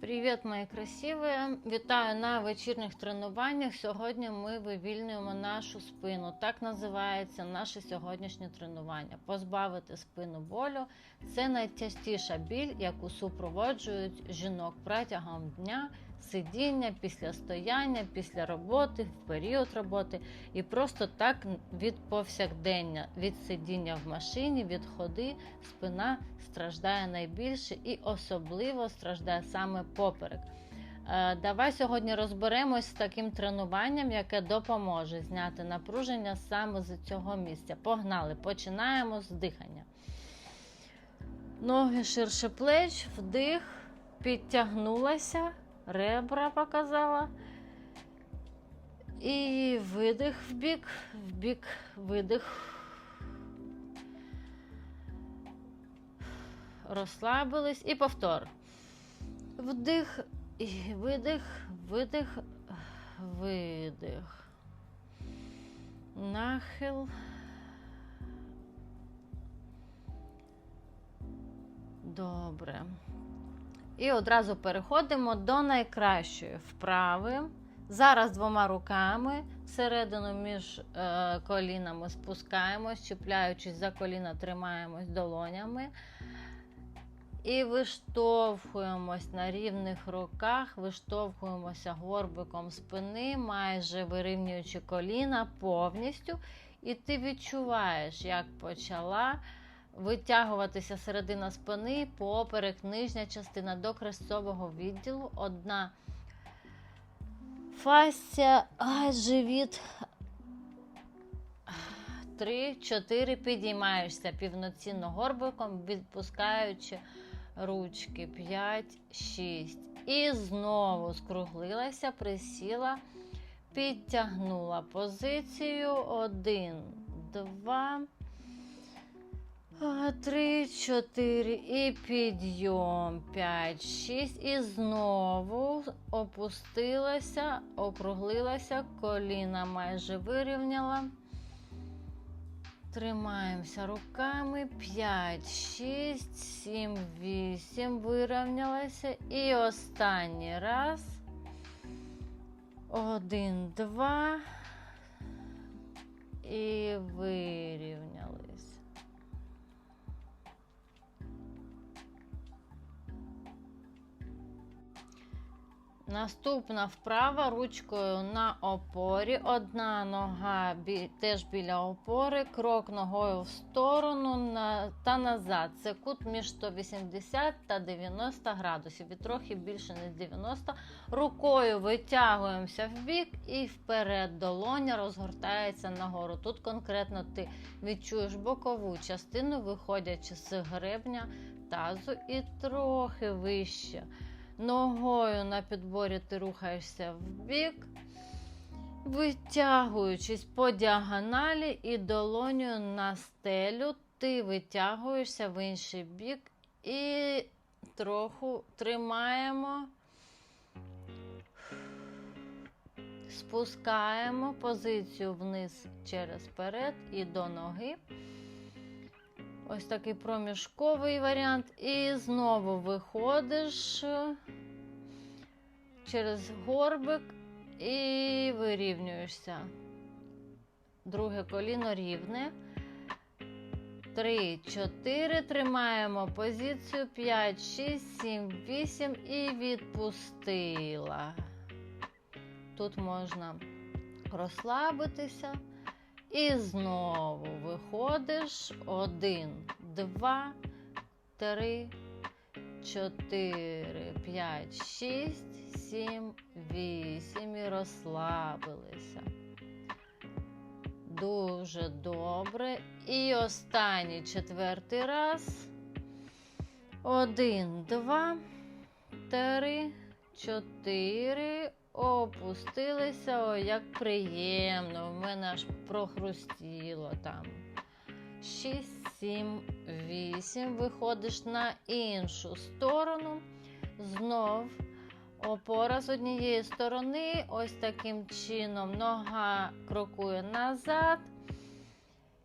Привіт, мої красиві! Вітаю на вечірніх тренуваннях. Сьогодні ми вивільнюємо нашу спину. Так називається наше сьогоднішнє тренування. Позбавити спину болю це найчастіша біль, яку супроводжують жінок протягом дня, сидіння, після стояння, після роботи, в період роботи і просто так від повсякдення, від сидіння в машині, від ходи, спина страждає найбільше і особливо страждає саме поперек. Е, Давай сьогодні розберемось з таким тренуванням, яке допоможе зняти напруження саме з цього місця. Погнали! Починаємо з дихання. Ноги ширше плеч, вдих, підтягнулася, ребра показала. І видих в бік, в бік, видих. Розслабились і повтор. Вдих і видих, видих, видих. Нахил. Добре. І одразу переходимо до найкращої вправи. Зараз двома руками всередину між е, колінами спускаємось, чіпляючись за коліна, тримаємось долонями. І виштовхуємось на рівних руках, виштовхуємося горбиком спини, майже вирівнюючи коліна повністю. І ти відчуваєш, як почала витягуватися середина спини, поперек, нижня частина до хрестцового відділу. Одна фасція, живіт. Три, чотири, підіймаєшся півноцінно горбиком, відпускаючи ручки. П'ять, шість. І знову скруглилася, присіла, підтягнула позицію. Один, два, три, чотири. І підйом. П'ять, шість. І знову опустилася, округлилася, коліна майже вирівняла. Тримаємося руками. 5, 6, 7, 8. Вирівнялася. І останній раз. Один, два. І вирівнялись. Наступна вправа ручкою на опорі. Одна нога бі- теж біля опори, крок ногою в сторону на, та назад. Це кут між 180 та 90 градусів. І трохи більше ніж 90. Рукою витягуємося в бік і вперед. Долоня розгортається нагору. Тут конкретно ти відчуєш бокову частину, виходячи з гребня тазу і трохи вище. Ногою на підборі ти рухаєшся вбік, витягуючись по діагоналі і долоню на стелю, ти витягуєшся в інший бік і трохи тримаємо, спускаємо позицію вниз через перед і до ноги. Ось такий проміжковий варіант. І знову виходиш е, через горбик і вирівнюєшся. Друге коліно рівне. Три, чотири. Тримаємо позицію. П'ять, шість, сім, вісім. І відпустила. Тут можна розслабитися. І знову виходиш. Один, два, три, чотири, п'ять, шість, сім, вісім. І розслабилися. Дуже добре. І останній четвертий раз. Один, два, три, чотири. Опустилися, ой, як приємно. В мене аж прохрустіло там. 6, 7, 8. Виходиш на іншу сторону. Знов опора з однієї сторони. Ось таким чином нога крокує назад.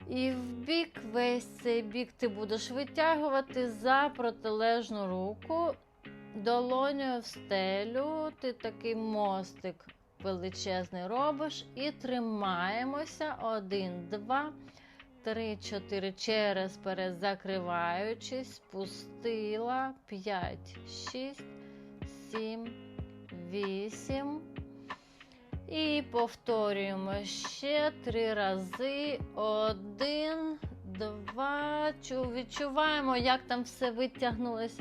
І в бік, весь цей бік ти будеш витягувати за протилежну руку долоню в стелю, ти такий мостик величезний робиш і тримаємося. Один, два, три, чотири. Через перед закриваючись, спустила. П'ять, шість, сім, вісім. І повторюємо ще три рази. Один, два. Відчуваємо, як там все витягнулось.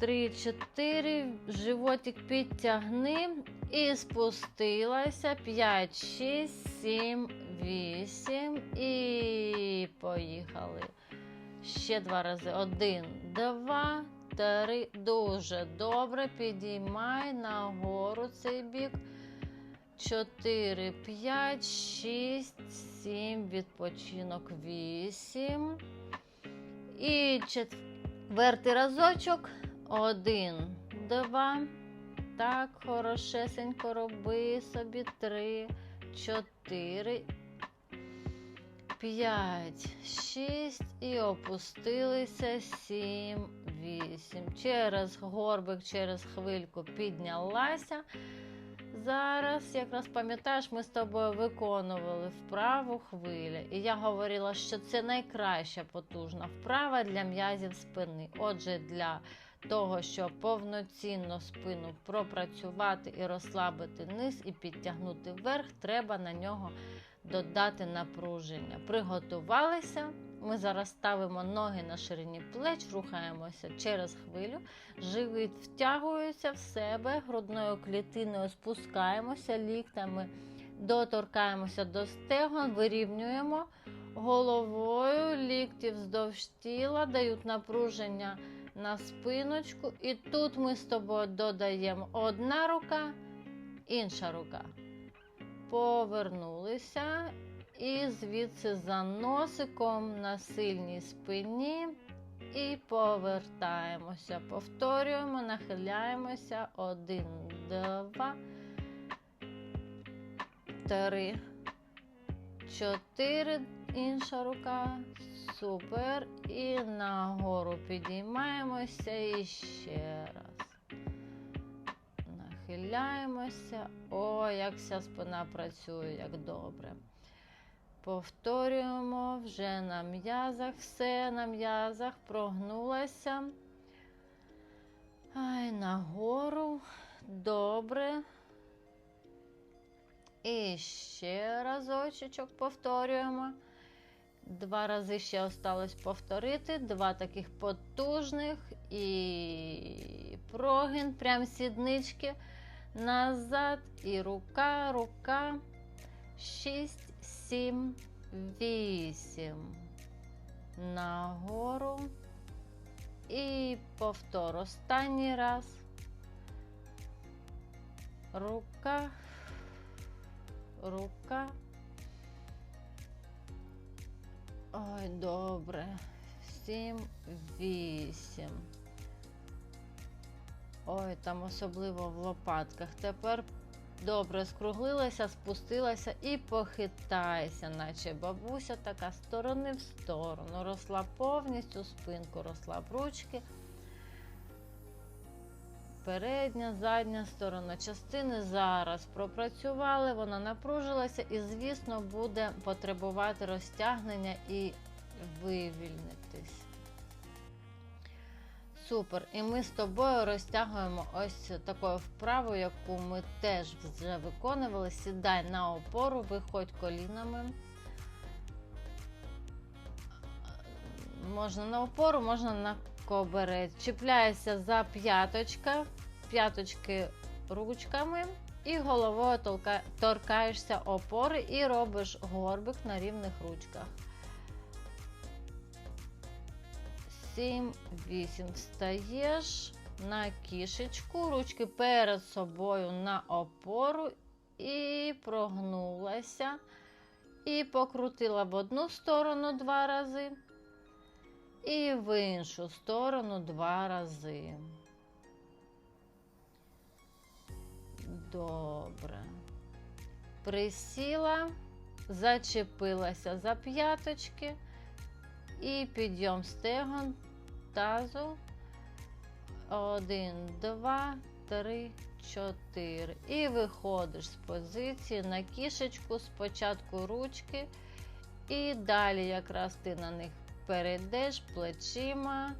Три, чотири. Животик підтягни. І спустилася. П'ять, шість, сім, вісім. І поїхали. Ще два рази. Один, два, три. Дуже добре. Підіймай нагору цей бік. 4, 5, 6, 7, відпочинок 8. І четвертий разочок. 1, 2. Так, хорошесенько роби собі 3, 4, 5, 6 і опустилися 7, 8. Через горбик, через хвильку піднялася. Зараз, якраз пам'ятаєш, ми з тобою виконували вправу хвилі. І я говорила, що це найкраща потужна вправа для м'язів спини. Отже, для того, щоб повноцінно спину пропрацювати і розслабити низ і підтягнути вверх, треба на нього додати напруження. Приготувалися. Ми зараз ставимо ноги на ширині плеч, рухаємося через хвилю. Живіт втягується в себе, грудною клітиною спускаємося, ліктами доторкаємося до стегон, вирівнюємо головою, лікті вздовж тіла, дають напруження на спиночку. І тут ми з тобою додаємо одна рука, інша рука. Повернулися. І звідси за носиком на сильній спині. І повертаємося. Повторюємо, нахиляємося. Один, два, три, чотири. Інша рука. Супер. І нагору підіймаємося і ще раз. Нахиляємося. О, як вся спина працює, як добре. Повторюємо вже на м'язах, все на м'язах, прогнулася. Ай, нагору. Добре. І ще разочок повторюємо. Два рази ще осталось повторити. Два таких потужних і прогин, прям сіднички назад. І рука, рука. Шість, сім, вісім. Нагору. І повтор. Останній раз. Рука. Рука. Ой, добре. Сім, вісім. Ой, там особливо в лопатках. Тепер добре скруглилася, спустилася і похитайся, наче бабуся така сторони в сторону. Росла повністю спинку, розслаб ручки. Передня, задня сторона частини зараз пропрацювали, вона напружилася і, звісно, буде потребувати розтягнення і вивільнитись. Супер. І ми з тобою розтягуємо ось такою вправою, яку ми теж вже виконували. Сідай на опору, виходь колінами. Можна на опору, можна на коберець. Чіпляєшся за п'яточка, п'яточки ручками і головою торкаєшся опори і робиш горбик на рівних ручках. 7, 8. Встаєш на кішечку, ручки перед собою на опору і прогнулася. І покрутила в одну сторону два рази. І в іншу сторону два рази. Добре. Присіла, зачепилася за п'яточки і підйом стегон тазу. Один, два, три, чотири. І виходиш з позиції на кішечку, спочатку ручки, і далі якраз ти на них перейдеш плечима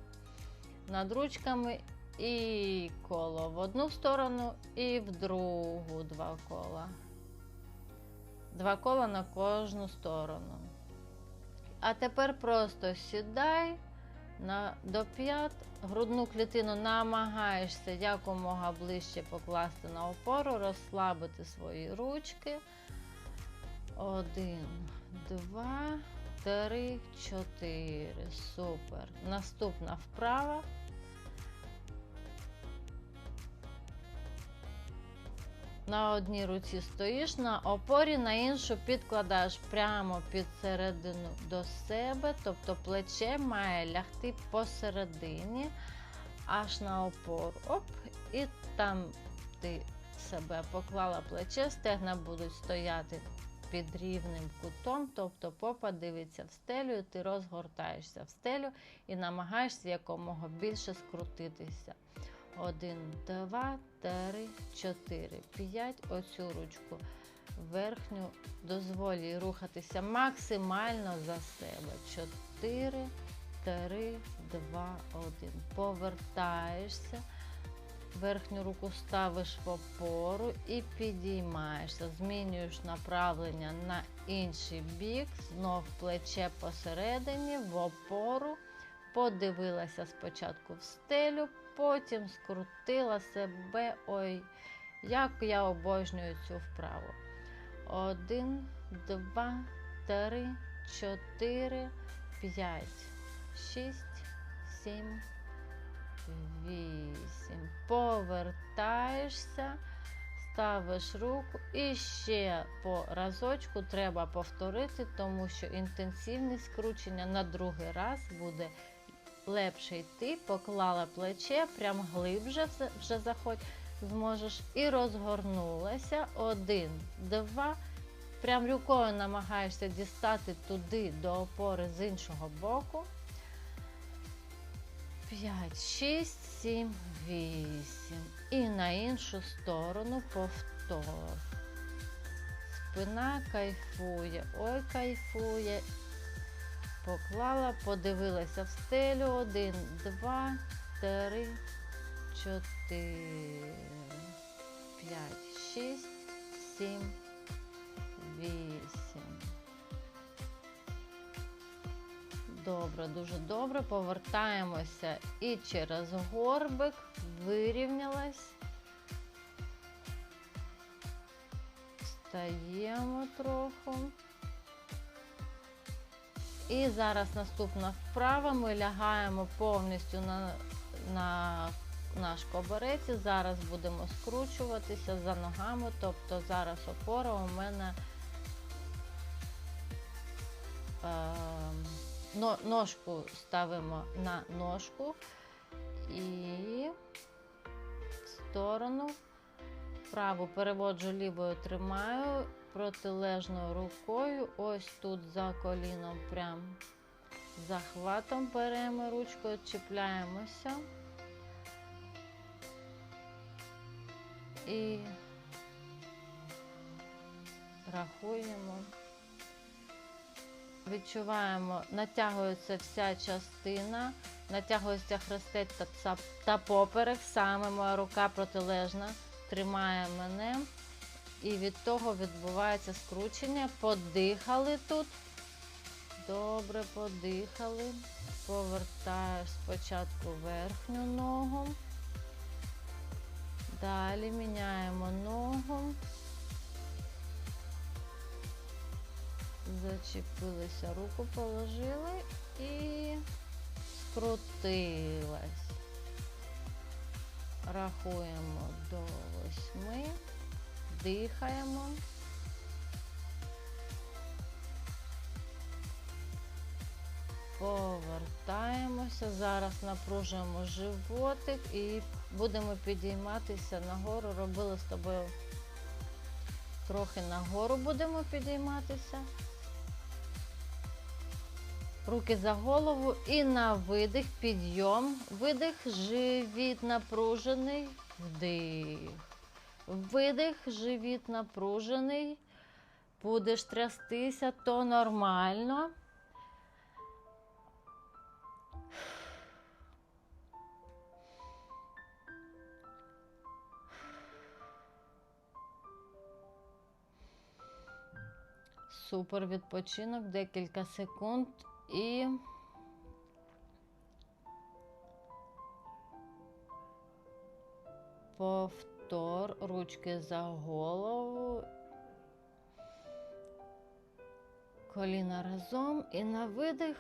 над ручками і коло в одну сторону, і в другу два кола. Два кола на кожну сторону. А тепер просто сідай на, до п'ят, грудну клітину намагаєшся якомога ближче покласти на опору, розслабити свої ручки. Один, два, три, чотири. Супер. Наступна вправа. На одній руці стоїш на опорі, на іншу підкладаєш прямо під середину до себе, тобто плече має лягти посередині, аж на опору. Оп, і там ти себе поклала плече, стегна будуть стояти під рівним кутом, тобто попа дивиться в стелю, і ти розгортаєшся в стелю і намагаєшся якомога більше скрутитися. Один, два, три, чотири, п'ять. Оцю ручку верхню дозволі рухатися максимально за себе. Чотири, три, два, один. Повертаєшся. Верхню руку ставиш в опору і підіймаєшся. Змінюєш направлення на інший бік, знов плече посередині, в опору. Подивилася спочатку в стелю, потім скрутила себе. Ой, як я обожнюю цю вправу. Один, два, три, чотири, п'ять, шість, сім, вісім. Повертаєшся, ставиш руку і ще по разочку треба повторити, тому що інтенсивність скручення на другий раз буде лепше йти, поклала плече, прям глибше вже заходь, зможеш. І розгорнулася. Один, два. Прям рукою намагаєшся дістати туди до опори з іншого боку. 5, 6, 7, 8. І на іншу сторону повтор. Спина кайфує, ой, кайфує. Поклала, подивилася в стелю. Один, два, три, чотири, п'ять, шість, сім, вісім. Добре, дуже добре. Повертаємося і через горбик вирівнялась. Встаємо трохи. І зараз наступна вправа. Ми лягаємо повністю на, на наш коберець. Зараз будемо скручуватися за ногами. Тобто зараз опора у мене е, ножку ставимо на ножку і в сторону. Праву переводжу лівою тримаю протилежною рукою. Ось тут за коліном прям захватом беремо ручкою, чіпляємося. І рахуємо. Відчуваємо, натягується вся частина, натягується хрестець та, та поперек, саме моя рука протилежна тримає мене. І від того відбувається скручення. Подихали тут. Добре подихали. Повертаю спочатку верхню ногу. Далі міняємо ногу. Зачепилися, руку положили і скрутилась. Рахуємо до восьми, дихаємо. Повертаємося. Зараз напружуємо животик і будемо підійматися нагору. Робили з тобою трохи нагору будемо підійматися. Руки за голову і на видих, підйом. Видих, живіт напружений, вдих. Видих, живіт напружений. Будеш трястися, то нормально. Супер відпочинок, декілька секунд і. Повтор, ручки за голову. Коліна разом і на видих.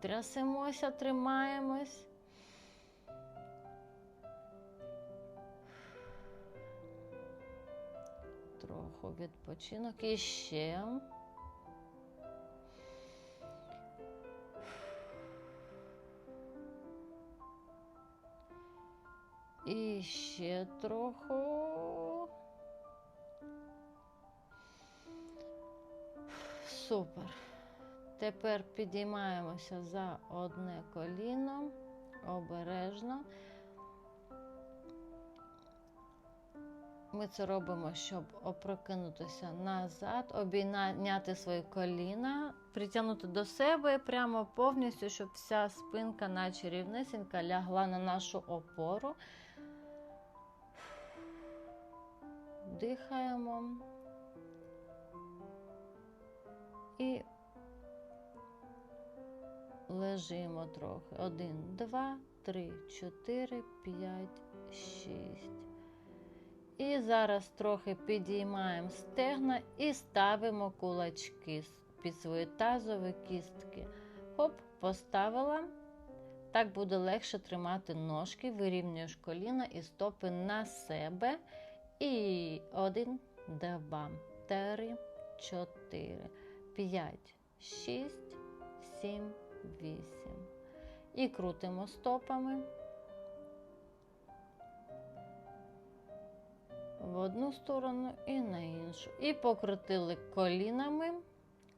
Трясемося, тримаємось. Трохи відпочинок і ще. І ще трохи. Супер. Тепер підіймаємося за одне коліно обережно. Ми це робимо, щоб опрокинутися назад, обійняти свої коліна, притягнути до себе прямо повністю, щоб вся спинка, наче рівнесенька, лягла на нашу опору. Дихаємо. І лежимо трохи. Один, два, три, чотири, п'ять, шість. І зараз трохи підіймаємо стегна і ставимо кулачки під свої тазові кістки. Хоп, поставила. Так буде легше тримати ножки, вирівнюєш коліна і стопи на себе. І один, два, три, чотири, п'ять, шість, сім, вісім. І крутимо стопами. В одну сторону і на іншу. І покрутили колінами,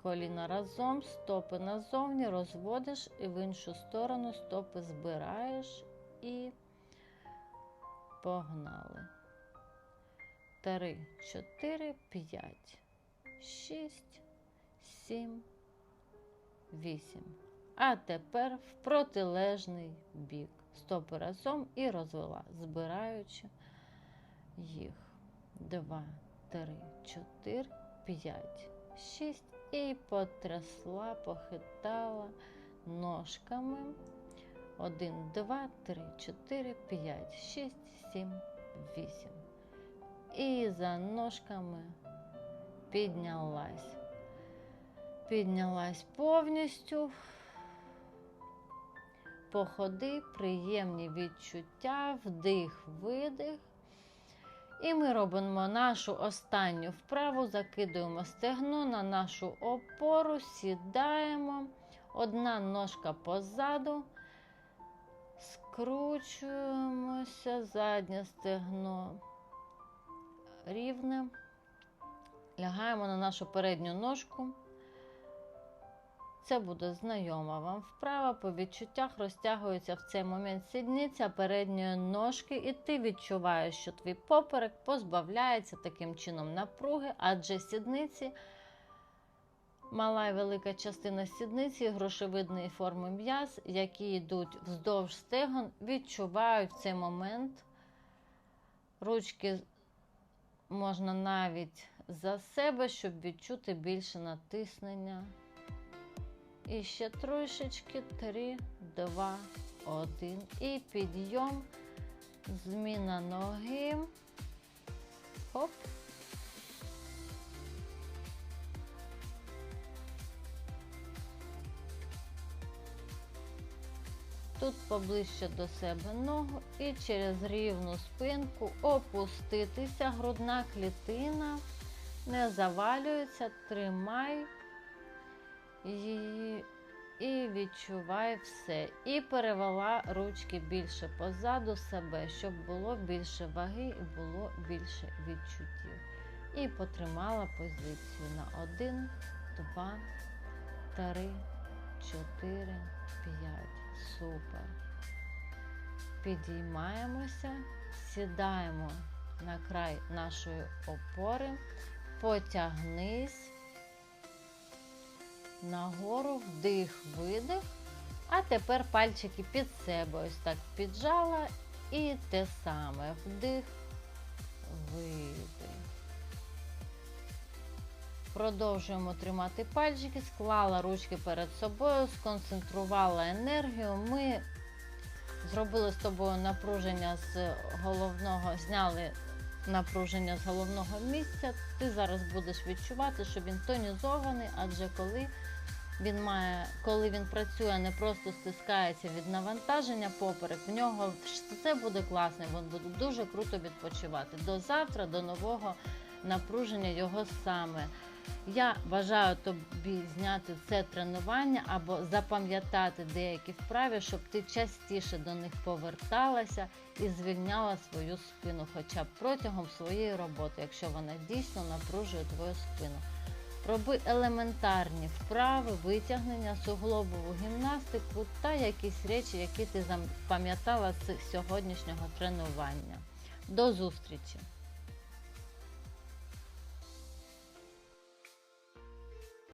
коліна разом, стопи назовні, розводиш і в іншу сторону стопи збираєш і погнали. Три, чотири, п'ять, шість, сім, вісім. А тепер в протилежний бік. Стопи разом і розвела, збираючи їх. Два, три, чотири, п'ять, шість. І потрясла, похитала ножками. Один, два, три, чотири, п'ять, шість, сім, вісім. І за ножками піднялась. Піднялась повністю. Походи, приємні відчуття, вдих, видих. І ми робимо нашу останню вправу, закидуємо стегно на нашу опору, сідаємо, одна ножка позаду, скручуємося, заднє стегно рівне, лягаємо на нашу передню ножку. Це буде знайома вам вправа, по відчуттях розтягується в цей момент сідниця передньої ножки, і ти відчуваєш, що твій поперек позбавляється таким чином напруги, адже сідниці, мала і велика частина сідниці, грошовидної форми м'яз, які йдуть вздовж стегон, відчувають в цей момент. Ручки можна навіть за себе, щоб відчути більше натиснення. І ще трошечки. Три, два, один. І підйом. Зміна ноги. Хоп. Тут поближче до себе ногу і через рівну спинку опуститися, грудна клітина, не завалюється, тримай її і відчувай все. І перевела ручки більше позаду себе, щоб було більше ваги і було більше відчуттів. І потримала позицію на 1, 2, 3, 4, 5. Супер. Підіймаємося, сідаємо на край нашої опори, потягнись нагору, вдих, видих. А тепер пальчики під себе ось так піджала і те саме вдих, видих. Продовжуємо тримати пальчики, склала ручки перед собою, сконцентрувала енергію. Ми зробили з тобою напруження з головного, зняли напруження з головного місця. Ти зараз будеш відчувати, що він тонізований, адже коли він має, коли він працює, не просто стискається від навантаження поперек, в нього все буде класно, він буде дуже круто відпочивати. До завтра, до нового напруження його саме. Я бажаю тобі зняти це тренування або запам'ятати деякі вправи, щоб ти частіше до них поверталася і звільняла свою спину, хоча б протягом своєї роботи, якщо вона дійсно напружує твою спину. Роби елементарні вправи, витягнення, суглобову гімнастику та якісь речі, які ти запам'ятала з сьогоднішнього тренування. До зустрічі!